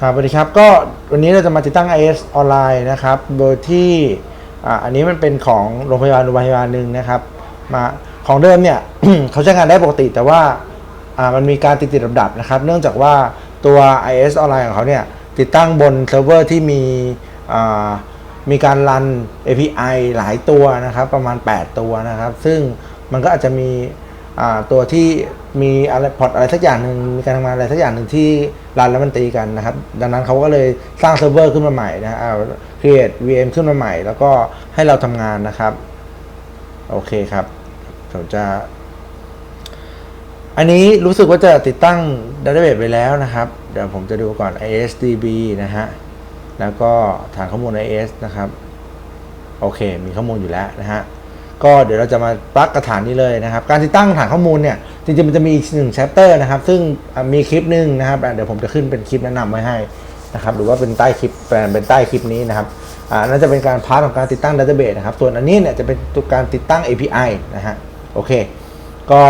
ครับสวัสดีครับก็วันนี้เราจะมาติดตั้ง IS ออนไลน์นะครับ โดยที่อ,อันนี้มันเป็นของโรงพยาบาลโรงพยาบาลหนึ่งนะครับมาของเดิมเนี่ย เขาใช้งานได้ปกติแต่ว่ามันมีการติดติดดับๆนะครับ เนื่องจากว่าตัว IS ออนไลน์ของเขาเนี่ยติดตั้งบนเซิร์ฟเวอร์ที่มีมีการรัน API หลายตัวนะครับ ประมาณ 8 ตัวนะครับ ซึ่งมันก็อาจจะมี ตัวที่มีอะไรพอร์ตอะไรสักอย่างหนึ่งมีการทำงานอะไรสักอย่างหนึ่งที่รันแล้วมันตีกันนะครับ ดังนั้นเขาก็เลยสร้างเซิร์ฟเวอร์ขึ้นมาใหม่นะเอา create VM ขึ้นมาใหม่ แล้วก็ให้เราทำงานนะครับ โอเคครับผมจะ อันนี้รู้สึกว่าจะติดตั้ง database ไปแล้วนะครับ เดี๋ยวผมจะดูก่อน ISDB นะฮะ แล้วก็ฐานข้อมูล IS นะครับ โอเค มีข้อมูลอยู่แล้วนะฮะ ก็เดี๋ยวเราจะมาปลักกระฐานนี้เลยนะครับ การติดตั้งฐานข้อมูลเนี่ยจริงๆมันจะมีอีกหนึ่ง chapter นะครับ ซึ่งมีคลิปหนึ่งนะครับเดี๋ยวผมจะขึ้นเป็นคลิปแนะนำไว้ให้นะครับหรือว่าเป็นใต้คลิปเป็นใต้คลิปนี้นะครับอ่านั่นจะเป็นการพาร์ทของการติดตั้ง database นะครับ ส่วนอันนี้เนี่ยจะเป็นตัวการติดตั้ง API นะฮะโอเค ก็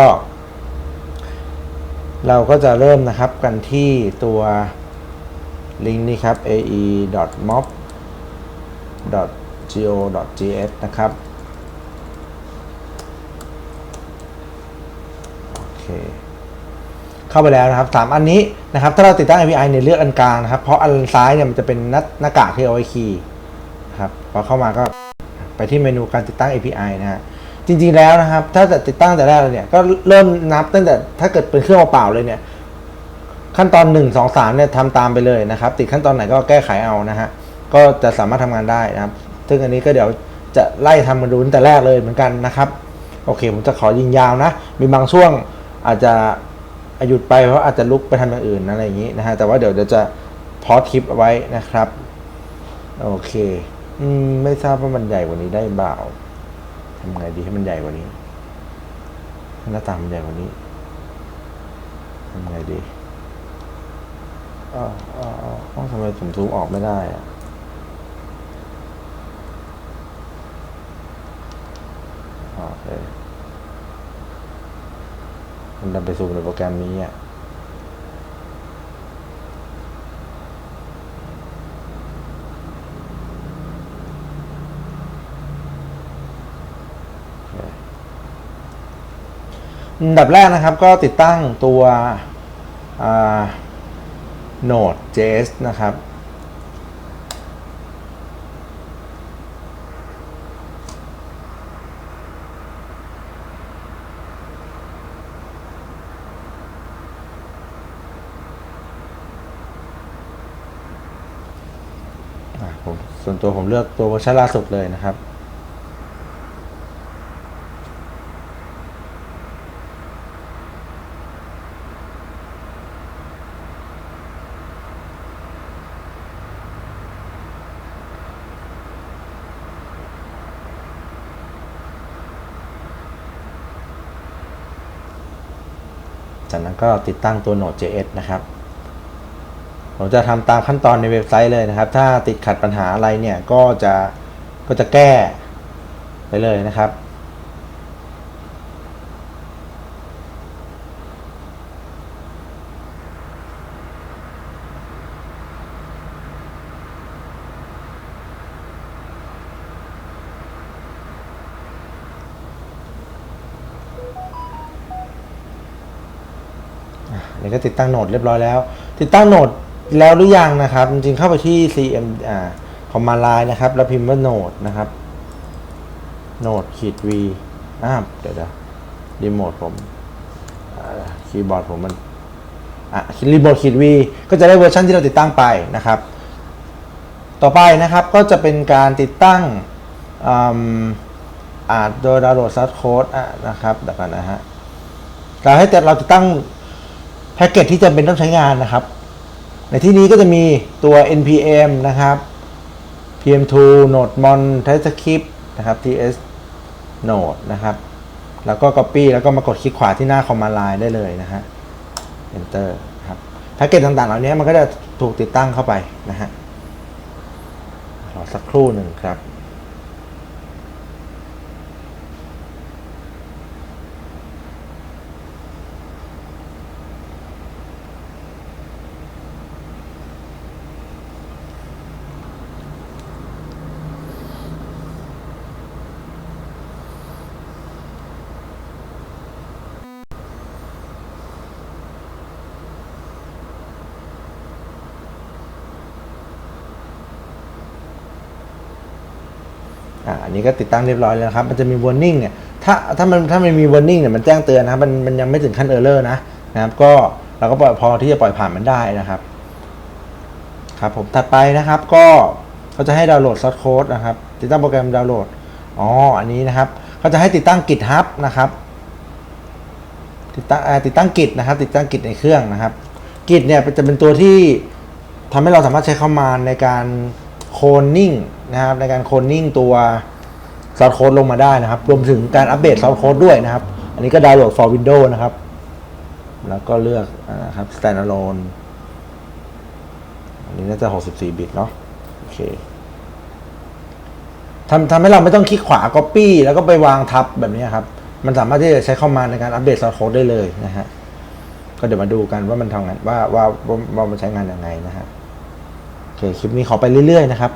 เราก็จะเริ่มนะครับกันที่ตัวลิงก์นี้ครับ ae.mob go.gs นะครับ โอ เคเข้าไปแล้วนะครับสามอันนี้นะครับ ถ้าเราติดตั้ง API เนี่ยเลือกอันกลางนะครับ เพราะอันซ้ายเนี่ยมันจะเป็นหน้าหน้ากากที่เอาไว้คีย์นะครับพอเข้ามาก็ไปที่เมนูการติดตั้ง API นะฮะจริงๆแล้วนะครับ ถ้าจะติดตั้งแต่แรกเลยเนี่ยก็เริ่มนับตั้งแต่ถ้าเกิดเป็นเครื่องเปล่าเลยเนี่ย ขั้นตอน 1 2 3เนี่ยทำตามไปเลยนะครับ ติดขั้นตอนไหนก็แก้ไขเอานะฮะก็จะสามารถทำงานได้นะครับ ซึ่งอันนี้ก็เดี๋ยวจะไล่ทำมาดูตั้งแต่แรกเลยเหมือนกันนะครับ โอเค ผมจะขอยิงยาวนะ มีบางช่วง อาจจะหยุดไปเพราะอาจจะลุกไปทำอย่างอื่นอะไรอย่างนี้นะฮะแต่ว่าเดี๋ยวเดี๋ยวจะพอสคลิปเอาไว้นะครับโอเค อืมไม่ทราบว่ามันใหญ่กว่านี้ได้เปล่าทำไงดีให้มันใหญ่กว่านี้หน้าตามันใหญ่กว่านี้ทำไงดีอ๋ออ๋ออ๋ออ๋อทำไมผมซูมออกไม่ได้อะอ๋อโอเค มันดันไปซูมในโปรแกรมนี้อะอันดับแรกนะครับก็ติดตั้งตัวอ่า Node.js นะครับ อะผม ส่วนตัวผมเลือกตัวเวอร์ชันล่าสุดเลยนะครับจากนั้นก็ติดตั้งตัว Node.js นะครับ ผมจะทำตามขั้นตอนในเว็บไซต์เลยนะครับ ถ้าติดขัดปัญหาอะไรเนี่ยก็จะก็จะแก้ไปเลยนะครับ นี่ก็ติดตั้งโหนดเรียบร้อยแล้ว ติดตั้งโหนด แล้วหรือยังนะครับ จริงๆเข้าไปที่ cm อ่าคอมมาไลน์นะครับ แล้วพิมพ์ว่าโนดนะครับโนดขีด v อ่าเดี๋ยวเดี๋ยวรีโมทผมคีย์บอร์ดผมมันอะรีโมทขีด v ก็จะได้เวอร์ชันที่เราติดตั้งไปนะครับ ต่อไปนะครับก็จะเป็นการติดตั้งอ่าโดยดาวน์โหลดซับโค้ดอะนะครับเดี๋ยวกันนะฮะการให้แต่เราติดตั้งแพ็กเกจที่จำเป็นต้องใช้งานนะครับ ในที่นี้ก็จะมีตัว npm นะครับ pm2 nodemon typescript นะครับ ts node นะครับ แล้วก็ copy แล้วก็มากดคลิกขวาที่หน้า command line ได้เลยนะฮะ enter ครับแพ็กเกจต่างๆ เหล่านี้มันก็จะถูกติดตั้งเข้าไปนะฮะรอสักครู่หนึ่งครับ อันนี้ก็ติดตั้งเรียบร้อยแล้วครับ มันจะมี warning เนี่ย ถ้าถ้ามันถ้ามันมี warning เนี่ย มันแจ้งเตือนนะครับ มันมันยังไม่ถึงขั้น error นะนะครับ ก็เราก็ปล่อยพอที่จะปล่อยผ่านมันได้นะครับ ครับผม ถัดไปนะครับ ก็เขาจะให้ดาวน์โหลดซอสโค้ดนะครับ ติดตั้งโปรแกรมดาวน์โหลด อ๋อ อันนี้นะครับเขาจะให้ติดตั้ง GitHub นะครับ ติดตั้งติดตั้ง Git นะครับ ติดตั้ง Git ในเครื่องนะครับ Git เนี่ยจะเป็นตัวที่ทำให้เราสามารถใช้เข้ามาในการโคลนนิ่งนะครับในการโคลนนิ่งตัว ซอสโค้ดลงมาได้นะครับ รวมถึงการอัปเดตซอสโค้ดด้วยนะครับ อันนี้ก็ดาวน์โหลด for Windows นะครับ แล้วก็เลือกอ่านะครับ standalone อันนี้น่าจะ 64 บิตเนาะโอเคทำทำให้เราไม่ต้องคลิกขวา Copy แล้วก็ไปวางทับแบบนี้ครับ มันสามารถที่จะใช้เข้ามาในการอัปเดตซอสโค้ดได้เลยนะฮะก็เดี๋ยวมาดูกันว่ามันทำงานว่าว่าว่าว่ามันใช้งานยังไงนะฮะโอเคคลิปนี้ขอไปเรื่อยๆนะครับ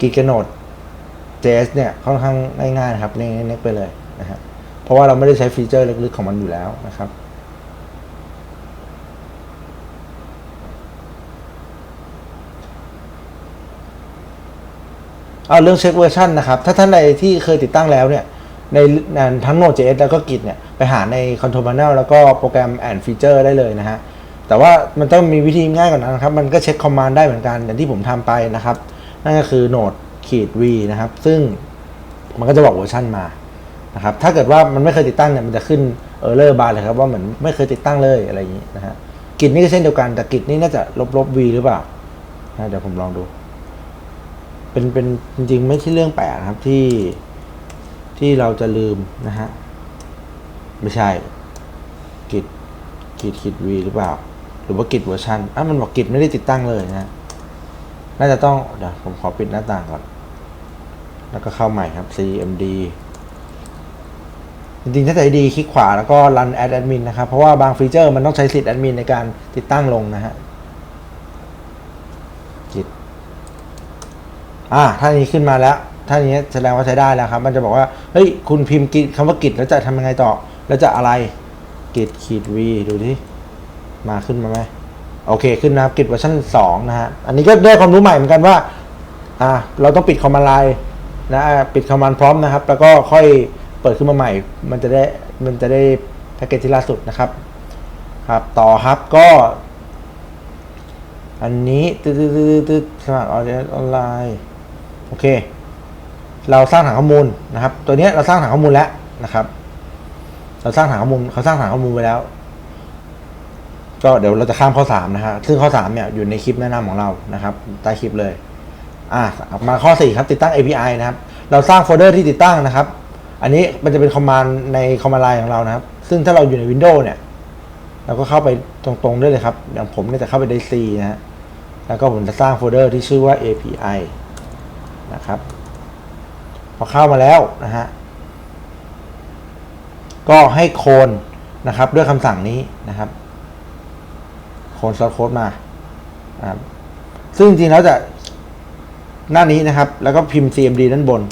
กีกโนด JS เนี่ยค่อนข้างง่ายๆนะครับเน้นๆไปเลยนะฮะเพราะว่าเราไม่ได้ใช้ฟีเจอร์ลึกๆของมันอยู่แล้วนะครับเอาเรื่องเช็คเวอร์ชันนะครับ ถ้าท่านใดที่เคยติดตั้งแล้วเนี่ย ในในทั้ง Node.js แล้วก็ Git เนี่ย ไปหาใน Control Panel แล้วก็โปรแกรม and Feature ได้เลยนะฮะ แต่ว่ามันต้องมีวิธีง่ายกว่านั้นนะครับ มันก็เช็คคอมมานด์ได้เหมือนกัน อย่างที่ผมทำไปนะครับ นั่นก็คือ Node ขีด v นะครับ ซึ่งมันก็จะบอกเวอร์ชันมานะครับ ถ้าเกิดว่ามันไม่เคยติดตั้งเนี่ยมันจะขึ้นเออร์เลอร์บาร์เลยครับว่าเหมือนไม่เคยติดตั้งเลยอะไรอย่างนี้นะฮะกิจนี่ก็เช่นเดียวกันแต่กิจนี่น่าจะลบลบ v หรือเปล่านะเดี๋ยวผมลองดู เป็นเป็นจริงๆ ไม่ใช่เรื่องแปลกครับที่ที่เราจะลืมนะฮะไม่ใช่กิจกิจกิจ v หรือเปล่า หรือว่ากิจเวอร์ชันอะมันบอกกิจไม่ได้ติดตั้งเลยนะ น่าจะต้องเดี๋ยวผมขอปิดหน้าต่างก่อน แล้วก็เข้าใหม่ครับ cmd จริงๆ ถ้าใจดีคลิกขวาแล้วก็ run add admin นะครับ เพราะว่าบางฟีเจอร์มันต้องใช้สิทธิ์ admin ในการติดตั้งลงนะฮะกิจอ่าถ้านี้ขึ้นมาแล้ว ถ้านี้แสดงว่าใช้ได้แล้วครับ มันจะบอกว่า เฮ้ย คุณพิมพ์กิจคำว่ากิจแล้วจะทำยังไงต่อ แล้วจะอะไรกิจขีด v ดูที่มาขึ้นมาไหม โอเคขึ้นนะครับกิจเวอร์ชัน2นะฮะอันนี้ก็ได้ความรู้ใหม่เหมือนกันว่าอ่าเราต้องปิดคอมมานด์ไลน์นะปิดคอมมานด์พร้อมนะครับ แล้วก็ค่อยเปิดขึ้นมาใหม่ มันจะได้มันจะได้แพ็กเกจที่ล่าสุดนะครับครับต่อครับก็ อันนี้ตืดตืดตืดตืดสมัครออนไลน์โอเค เราสร้างฐานข้อมูลนะครับ ตัวนี้เราสร้างฐานข้อมูลแล้วนะครับ เราสร้างฐานข้อมูลเขาสร้างฐานข้อมูลไว้แล้ว ก็เดี๋ยวเราจะข้ามข้อสามนะฮะซึ่งข้อสามเนี่ยอยู่ในคลิปแนะนำของเรานะครับใต้คลิปเลย อะมาข้อสี่ครับ ติดตั้ง API นะครับ เราสร้างโฟลเดอร์ที่ติดตั้งนะครับ อันนี้มันจะเป็นคอมมานด์ในคอมมานด์ไลน์ของเรานะครับ ซึ่งถ้าเราอยู่ใน Windows เนี่ย เราก็เข้าไปตรงๆได้เลยครับอย่างผมเนี่ยจะเข้าไปใน C นะฮะแล้วก็ผมจะสร้างโฟลเดอร์ที่ชื่อว่า API นะครับพอเข้ามาแล้วนะฮะก็ให้โคนนะครับด้วยคำสั่งนี้นะครับ โคนซอสโค้ดมาครับซึ่งจริงๆแล้วจะหน้านี้นะครับ แล้วก็พิมพ์ cmd ด้านบน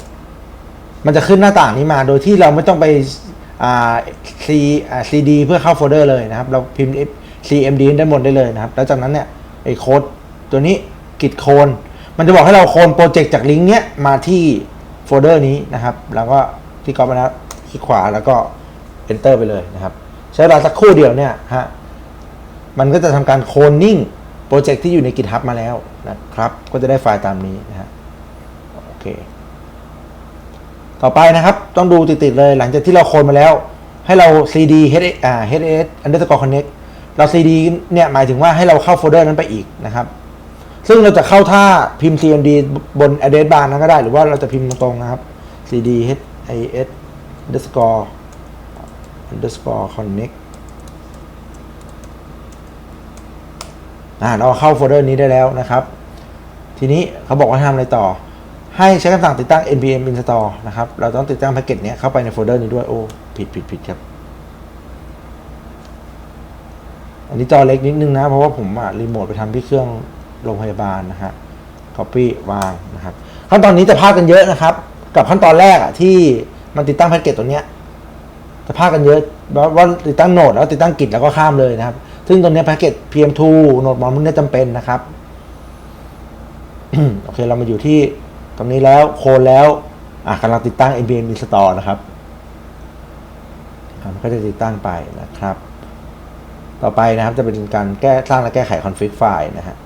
มันจะขึ้นหน้าต่างนี้มาโดยที่เราไม่ต้องไปอ่า c อ่า cd เพื่อเข้าโฟลเดอร์เลยนะครับ เราพิมพ์ cmd ด้านบนได้เลยนะครับ แล้วจากนั้นเนี่ยไอ้โค้ดตัวนี้กิดโคนมันจะบอกให้เราโคนโปรเจกต์จากลิงก์เนี้ยมาที่โฟลเดอร์นี้นะครับ แล้วก็ที่ก๊อปมาแล้วคลิกขวาแล้วก็ enter ไปเลยนะครับ ใช้เวลาสักครู่เดียวเนี่ยฮะ มันก็จะทำการโคลนนิ่งโปรเจกต์ที่อยู่ใน GitHub มาแล้วนะครับ ก็จะได้ไฟล์ตามนี้นะฮะโอเค ต่อไปนะครับ ต้องดูติดๆเลยหลังจากที่เราโคลนมาแล้ว ให้เรา cd h h s underscore connect เรา cd เนี่ยหมายถึงว่าให้เราเข้าโฟลเดอร์นั้นไปอีกนะครับ ซึ่งเราจะเข้าท่าพิมพ์ cmd บน address bar นั้นก็ได้ หรือว่าเราจะพิมพ์ตรงๆนะครับ cd hs underscore underscore connect อ่า เราเข้าโฟลเดอร์นี้ได้แล้วนะครับ ทีนี้เขาบอกว่าทำอะไรต่อ ให้ใช้คำสั่งติดตั้ง npm install นะครับ เราต้องติดตั้งแพ็กเกจนี้เข้าไปในโฟลเดอร์นี้ด้วย โอ้ ผิดผิดผิดครับ อันนี้จอเล็กนิดนึงนะ เพราะว่าผมอะรีโมทไปทำที่เครื่องโรงพยาบาลนะฮะ copy วางนะครับ ขั้นตอนนี้จะพลาดกันเยอะนะครับ กับขั้นตอนแรกอะที่มันติดตั้งแพ็กเกจตัวเนี้ยจะพลาดกันเยอะว่าว่าติดตั้งโหนดแล้วติดตั้งกิจแล้วก็ข้ามเลยนะครับ ซึ่งตรงนี้แพ็กเกจ PM2 โหนดมอนพวกนี้จำเป็นนะครับ โอเคเรามาอยู่ที่ตรงนี้แล้วโคนแล้วอะกำลังติดตั้ง npm install นะครับมันก็จะติดตั้งไปนะครับ ต่อไปนะครับจะเป็นการแก้สร้างและแก้ไขคอนฟิกไฟล์นะฮะ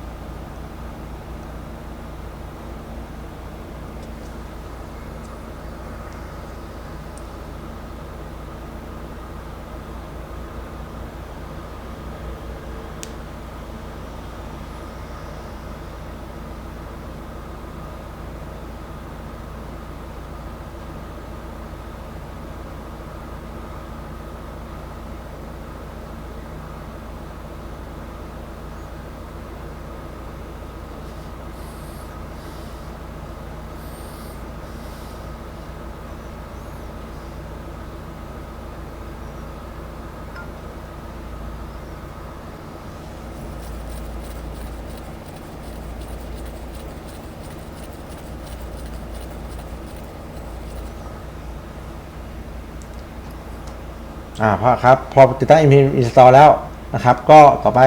อ่าพอครับพอติดตั้ง npm install แล้วนะครับ ก็ต่อไป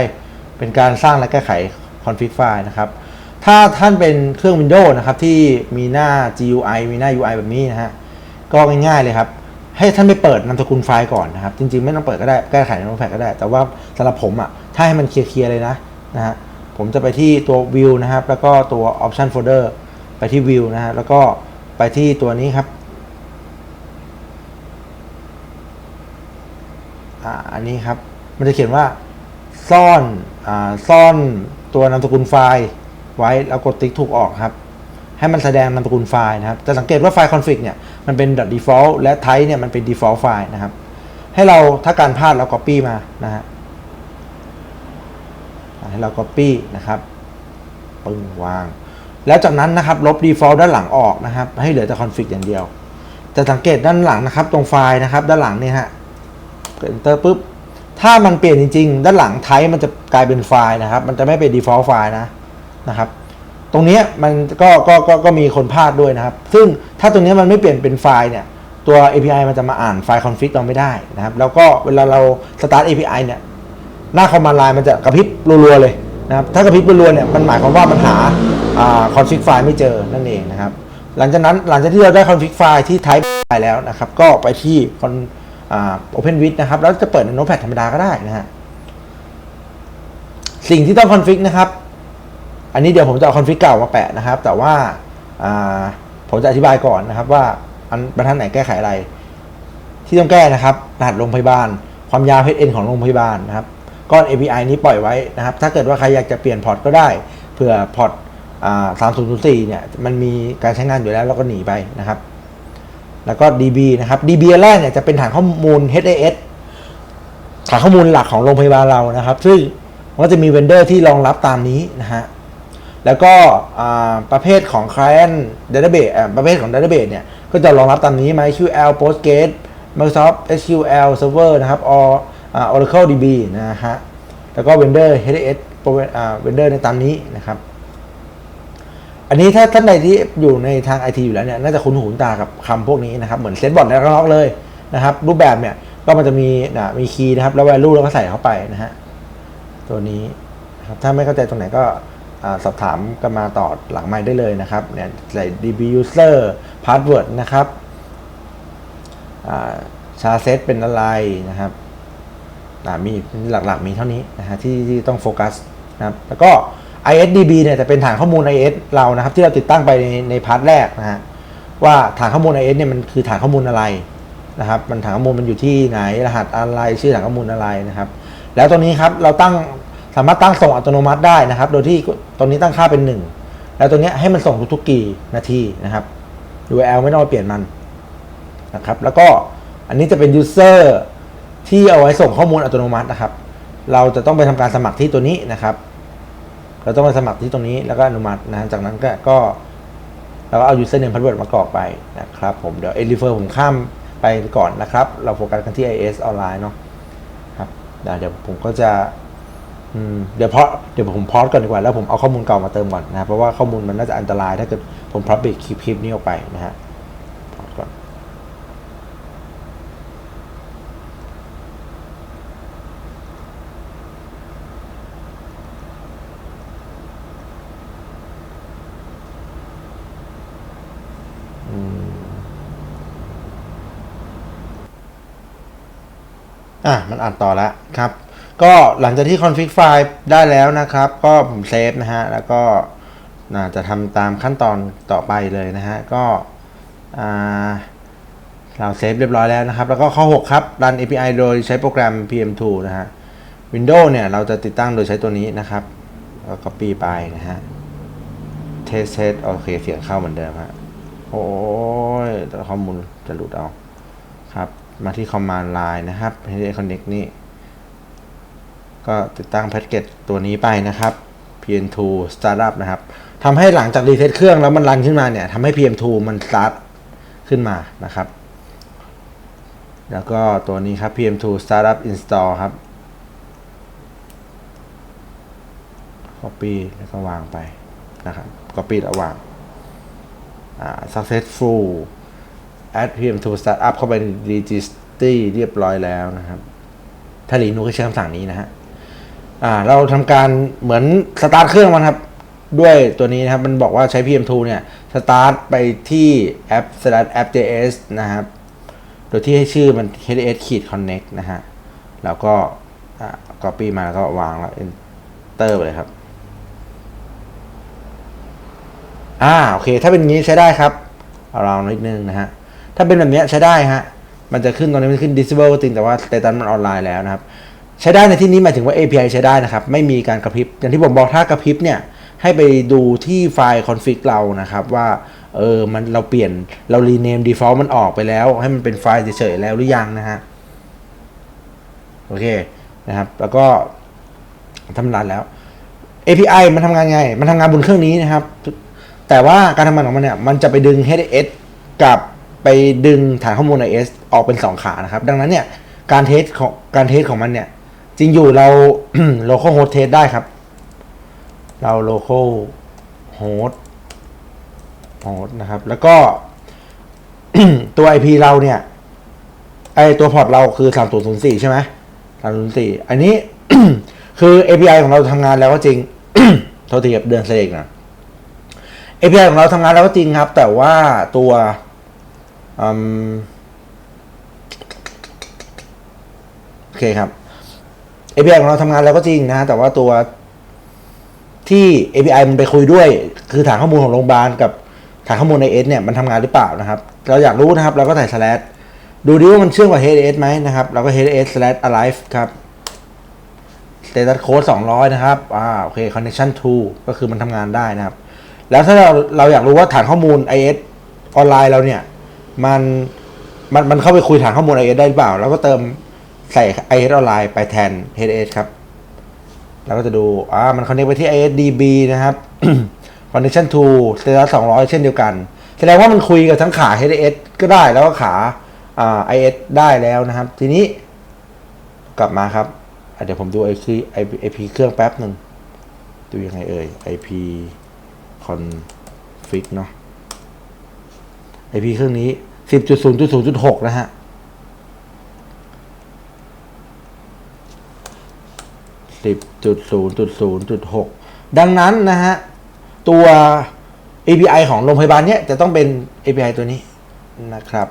เป็นการสร้างและแก้ไข config ไฟล์นะครับ ถ้าท่านเป็นเครื่อง Windows นะครับ ที่มีหน้า GUI มีหน้า UI แบบนี้นะฮะก็ง่ายๆเลยครับ ให้ท่านไปเปิดนามสกุลไฟล์ก่อนนะครับ จริงๆ ไม่ต้องเปิดก็ได้แก้ไขในโน้ตแพดก็ได้ แต่ว่าสำหรับผมอะถ้าให้มันเคลียร์ๆเลยนะนะฮะผมจะไปที่ตัว view นะครับ แล้วก็ตัว option folder ไปที่ view นะฮะแล้วก็ไปที่ตัวนี้ครับ อันนี้ครับ มันจะเขียนว่าซ่อนอ่าซ่อนตัวนามสกุลไฟล์ไว้แล้วกดติ๊กถูกออกครับ ให้มันแสดงนามสกุลไฟล์นะครับ จะสังเกตว่าไฟล์ config เนี่ยมันเป็น .default และ type เนี่ยมันเป็น default ไฟล์นะครับ ให้เราถ้าการพลาดเรา copy มานะฮะให้เรา copy นะครับปึ้งวาง แล้วจากนั้นนะครับลบ default ด้านหลังออกนะครับ ให้เหลือแต่ config อย่างเดียว จะสังเกตด้านหลังนะครับ ตรงไฟล์นะครับ ด้านหลังเนี่ยฮะ ด enter ปุ๊บ ถ้ามันเปลี่ยนจริง ๆ ด้านหลังไทป์มันจะกลายเป็นไฟล์นะครับ มันจะไม่เป็น default ไฟล์นะนะครับ ตรงนี้มันก็ก็ก็ก็มีคนพลาดด้วยนะครับ ซึ่งถ้าตรงนี้มันไม่เปลี่ยนเป็นไฟล์เนี่ยตัว API มันจะมาอ่านไฟล์ config เราไม่ได้นะครับ แล้วก็เวลาเรา start API เนี่ย หน้าคอมมานด์ไลน์มันจะกระพริบรัวๆเลยนะครับ ถ้ากระพริบรัวๆเนี่ย มันหมายความว่ามันหาอ่า config ไฟล์ไม่เจอนั่นเองนะครับ หลังจากนั้นหลังจากที่เราได้ config ไฟล์ที่ type ไปแล้วนะครับ ก็ไปที่ con อ่า Open with นะครับ แล้วจะเปิดใน Notepad ธรรมดาก็ได้นะฮะ สิ่งที่ต้อง config นะครับ อันนี้เดี๋ยวผมจะเอา config เก่ามาแปะนะครับ แต่ว่าผมจะอธิบายก่อนนะครับ ว่าอันบรรทัดไหนแก้ไขอะไร ที่ต้องแก้นะครับรหัสโรงพยาบาล ความยาว HN ของโรงพยาบาลนะครับ ก้อน API นี้ปล่อยไว้นะครับ ถ้าเกิดว่าใครอยากจะเปลี่ยนพอร์ตก็ได้ เผื่อพอร์ตอ่า3004เนี่ย มันมีการใช้งานอยู่แล้วเราก็หนีไปนะครับ แล้วก็ DB นะครับ DB แรกเนี่ยจะเป็นฐานข้อมูล HAS ฐานข้อมูลหลักของโรงพยาบาลเรานะครับ ซึ่งก็จะมีเวนเดอร์ที่รองรับตามนี้นะฮะ แล้วก็ประเภทของ client database ประเภทของ database เนี่ย ก็จะรองรับตามนี้ MySQL Postgres Microsoft SQL Server นะครับ or Oracle DB นะฮะ แล้วก็ vendor HAS อ่า vendor ในตามนี้นะครับ อันนี้ถ้าท่านใดที่อยู่ในทางไอทีอยู่แล้วเนี่ยน่าจะคุ้นหูคุ้นตากับคำพวกนี้นะครับ เหมือนเซตบอร์ดแล้วก็ล็อกเลยนะครับ รูปแบบเนี่ยก็มันจะมีนะมีคีย์นะครับ แล้ว value เราก็ใส่เข้าไปนะฮะตัวนี้นะครับถ้าไม่เข้าใจตรงไหนก็สอบถามกันมาต่อหลังไมค์ได้เลยนะครับเนี่ยใส่ db user password นะครับชาเซตเป็นอะไรนะครับอ่มีหลักๆมีเท่านี้นะฮะที่ที่ต้องโฟกัสนะครับแล้วก็ ISDB เนี่ยจะเป็นฐานข้อมูล IS เรานะครับ ที่เราติดตั้งไปในในพาร์ทแรกนะฮะว่าฐานข้อมูล IS เนี่ยมันคือฐานข้อมูลอะไรนะครับ มันฐานข้อมูลมันอยู่ที่ไหนรหัสอะไรชื่อฐานข้อมูลอะไรนะครับ แล้วตัวนี้ครับเราตั้งสามารถตั้งส่งอัตโนมัติได้นะครับ โดยที่ตรงนี้ตั้งค่าเป็น 1 แล้วตัวเนี้ยให้มันส่งทุกๆกี่นาทีนะครับ URL ไม่ต้องไปเปลี่ยนมันนะครับ แล้วก็อันนี้จะเป็น user ที่เอาไว้ส่งข้อมูลอัตโนมัตินะครับ เราจะต้องไปทำการสมัครที่ตัวนี้นะครับ เราต้องไปสมัครที่ตรงนี้แล้วก็อนุมัตินะจากนั้นก็ก็เราก็เอา username password มากรอกไปนะครับผมเดี๋ยว e refer ผมข้ามไปก่อนนะครับ เราโฟกัสกันที่ IS ออนไลน์เนาะครับเดี๋ยวผมก็จะเดี๋ยวเพราะเดี๋ยวผมพอดก่อนดีกว่า แล้วผมเอาข้อมูลเก่ามาเติมก่อนนะครับเพราะว่าข้อมูลมันน่าจะอันตรายถ้าเกิดผม public คลิปคลิปนี้ออกไปนะฮะพอดก่อน อ อะมันอ่านต่อแล้วครับ ก็หลังจากที่ config ไฟล์ได้แล้วนะครับ ก็ผมเซฟนะฮะ แล้วก็น่าจะทำตามขั้นตอนต่อไปเลยนะฮะ ก็อ่าเราเซฟเรียบร้อยแล้วนะครับ แล้วก็ข้อ 6 ครับ run API โดยใช้โปรแกรม PM2 นะฮะ Windows เนี่ย เราจะติดตั้งโดยใช้ตัวนี้นะครับก็ copy ไปนะฮะ test test โอเค เสียงเข้าเหมือนเดิมฮะ โอ้ยแต่ข้อมูลจะหลุดเอา มาที่ command line นะครับ HDA connect นี่ ก็ติดตั้งแพ็กเกจตัวนี้ไปนะครับ PM2 startup นะครับทำให้หลังจากรีเซ็ตเครื่องแล้วมันรันขึ้นมาเนี่ยทำให้ PM2 มัน start ขึ้นมานะครับ แล้วก็ตัวนี้ครับ PM2 startup install ครับ copy แล้วก็วางไปนะครับ copy แล้ววางอ่า successful add PM2 startup เข้าไป registry เรียบร้อยแล้วนะครับ ถ้า Linux ก็ใช้คำสั่งนี้นะฮะอ่าเราทำการเหมือนสตาร์ทเครื่องมันครับ ด้วยตัวนี้นะครับ มันบอกว่าใช้ PM2 เนี่ยสตาร์ทไปที่แอป slash app.js นะครับ โดยที่ให้ชื่อมัน hs ข connect นะฮะ แล้วก็อ่า copy มาแล้วก็วางแล้ว enter ไปเลยครับอ่าโอเค ถ้าเป็นงี้ใช้ได้ครับ เอาลองนิดนึงนะฮะ ถ้าเป็นแบบนี้ใช้ได้ฮะ มันจะขึ้นตอนนี้มันขึ้น disable ก็จริงแต่ว่า status มันออนไลน์แล้วนะครับ ใช้ได้ในที่นี้หมายถึงว่า API ใช้ได้นะครับ ไม่มีการกระพริบ อย่างที่ผมบอกถ้ากระพริบเนี่ย ให้ไปดูที่ไฟล์ config เรานะครับว่า เออ มันเราเปลี่ยนเรา rename default มันออกไปแล้ว ให้มันเป็นไฟล์เฉยๆแล้วหรือยังนะฮะ โอเคนะครับ แล้วก็ทำงานแล้ว API มันทำงานไง มันทำงานบนเครื่องนี้นะครับ แต่ว่าการทำงานของมันเนี่ย มันจะไปดึง HTTPS กับ ไปดึงฐานข้อมูล IS ออกเป็น 2 ขานะครับ ดังนั้นเนี่ยการเทสของการเทสของมันเนี่ย จริงอยู่เรา local host test ได้ครับ เรา local host host นะครับ แล้วก็ ตัว IP เราเนี่ยไอตัวพอร์ตเราคือ 3004 ใช่ไหม3004 อันนี้ คือ API ของเราทำงานแล้วก็จริง โทษทีครับเดือนเสกนะ API ของเราทำงานแล้วก็จริงครับ แต่ว่าตัว โอเคครับ API ของเราทำงานแล้วก็จริงนะ แต่ว่าตัวที่ API มันไปคุยด้วย คือฐานข้อมูลของโรงพยาบาลกับฐานข้อมูลใน S เนี่ยมันทำงานหรือเปล่านะครับ เราอยากรู้นะครับ เราก็ใส่ slash ดูดิว่ามันเชื่อมกับ HDS ไหมนะครับ เราก็ HDS slash alive ครับ status code 200 นะครับ อ่า โอเค connection to ก็คือมันทำงานได้นะครับ แล้วถ้าเราเราอยากรู้ว่าฐานข้อมูล IS ออนไลน์เราเนี่ย มันมันมันเข้าไปคุยฐานข้อมูล IS ได้หรือเปล่าเราก็เติมใส่ IS ออนไลน์ไปแทน HTTPS ครับเราก็จะดูอ่ามัน connect ไปที่ ISDB นะครับ connection to status 200 เช่นเดียวกัน แสดงว่ามันคุยกับทั้งขา HTTPS ก็ได้แล้วก็ขาอ่า IS ได้แล้วนะครับ ทีนี้กลับมาครับเดี๋ยวผมดู IP IP เครื่องแป๊บหนึ่ง ดูยังไงเอ่ย IP config เนาะ IP เครื่องนี้ 10.0.0.6 นะฮะ 10.0.0.6 ดังนั้นนะฮะ ตัว API ของโรงพยาบาลเนี้ยจะต้องเป็น API ตัวนี้นะครับ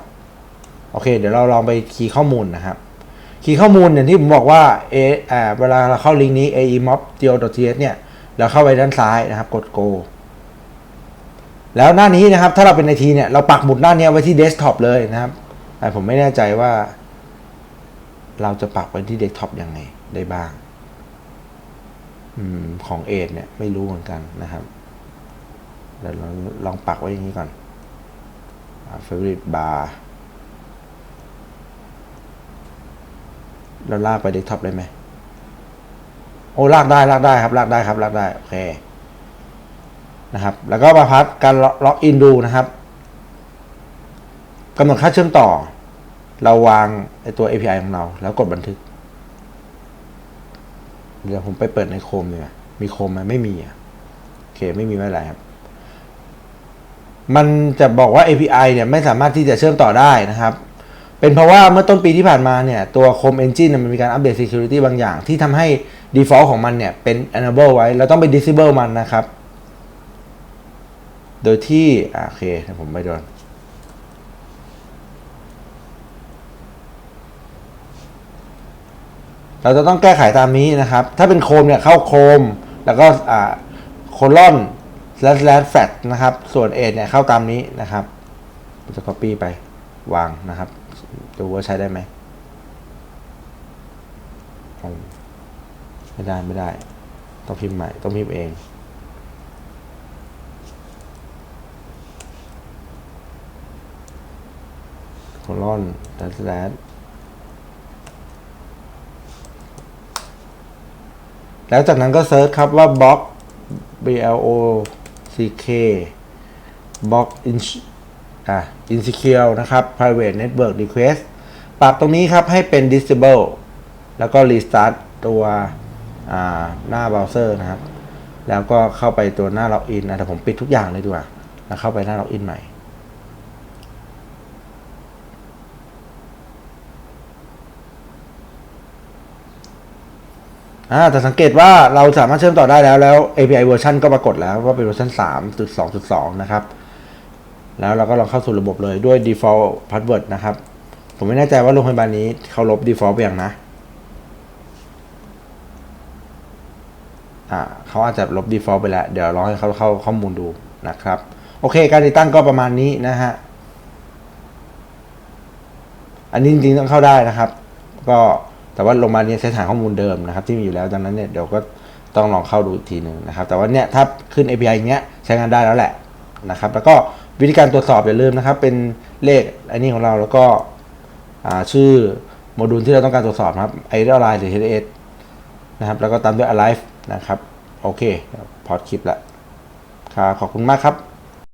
โอเค เดี๋ยวเราลองไปคีย์ข้อมูลนะครับ คีย์ข้อมูลอย่างที่ผมบอกว่าเอเวลาเราเข้าลิงก์นี้ aemop.go.th เนี่ยเราเข้าไปด้านซ้ายนะครับ กด go แล้วหน้านี้นะครับถ้าเราเป็นไอทีเนี่ยเราปักหมุดหน้านี้ไว้ที่เดสก์ท็อปเลยนะครับแต่ผมไม่แน่ใจว่า เราจะปักไว้ที่เดสก์ท็อปยังไงได้บ้างอของเอทเนี่ยไม่รู้เหมือนกันนะครับเดี๋ยวเราลองปักไว้อย่างนี้ก่อน favorite bar เราลากไปเดสก์ท็อปได้ไหมโอ้ลากได้ลากได้ครับลากได้ครับลากได้โอเค นะครับ แล้วก็มาพัดการล็อกอินดูนะครับกำหนดค่าเชื่อมต่อ เราวางไอตัว API ของเรา แล้วกดบันทึก เดี๋ยวผมไปเปิดในโคมดีกว่ามีโคมไหมไม่มีอะโอเคไม่มีไม่ไรครับ มันจะบอกว่า API เนี่ยไม่สามารถที่จะเชื่อมต่อได้นะครับ เป็นเพราะว่าเมื่อต้นปีที่ผ่านมาเนี่ย ตัว Chrome Engine เนี่ยมันมีการอัปเดต Security บางอย่าง ที่ทำให้ default ของมันเนี่ยเป็น enable ไว้ เราต้องไป disable มันนะครับ โดยที่อโอเคผมไปโดนเราจะต้องแก้ไขตามนี้นะครับ ถ้าเป็นโคมเนี่ยเข้าโคม แล้วก็อ่าโคลอน slash slash flat นะครับ ส่วน a เนี่ยเข้าตามนี้นะครับจะ copy ไปวางนะครับ ดูว่าใช้ได้ไหมไม่ได้ไม่ได้ ต้องพิมพ์ใหม่ ต้องพิมพ์เอง โคลอน slash slash แล้วจากนั้นก็เซิร์ชครับว่า block b l o c k block in อะ insecure นะครับ private network request ปรับตรงนี้ครับให้เป็น disable แล้วก็ restart ตัวหน้าเบราว์เซอร์นะครับ แล้วก็เข้าไปตัวหน้า login นะแต่ผมปิดทุกอย่างเลยดีกว่า แล้วเข้าไปหน้า login ใหม่ อ่าแต่สังเกตว่าเราสามารถเชื่อมต่อได้แล้วแล้ว API เวอร์ชันก็ปรากฏแล้วว่าเป็นเวอร์ชัน3.2.2 นะครับ แล้วเราก็ลองเข้าสู่ระบบเลยด้วย default password นะครับ ผมไม่แน่ใจว่าโรงพยาบาลนี้เขาลบ default ไปยังนะอ่าเขาอาจจะลบ default ไปแล้ว เดี๋ยวลองให้เขาเข้าข้อมูลดูนะครับ โอเค การติดตั้งก็ประมาณนี้นะฮะอันนี้จริงๆต้องเข้าได้นะครับ ก็ แต่ว่าโรงพยาบาลนี้ใช้ฐานข้อมูลเดิมนะครับที่มีอยู่แล้วดังนั้นเนี่ยเดี๋ยวก็ต้องลองเข้าดูอีกทีหนึ่งนะครับ แต่ว่าเนี่ยถ้าขึ้น API อย่างเงี้ยใช้งานได้แล้วแหละนะครับ แล้วก็วิธีการตรวจสอบอย่าลืมนะครับ เป็นเลขอันนี้ของเราแล้วก็ชื่อโมดูลที่เราต้องการตรวจสอบนะครับ i d line หรือ HDS นะครับ แล้วก็ตามด้วย alive นะครับ โอเค พอดคลิปละครับขอบคุณมากครับ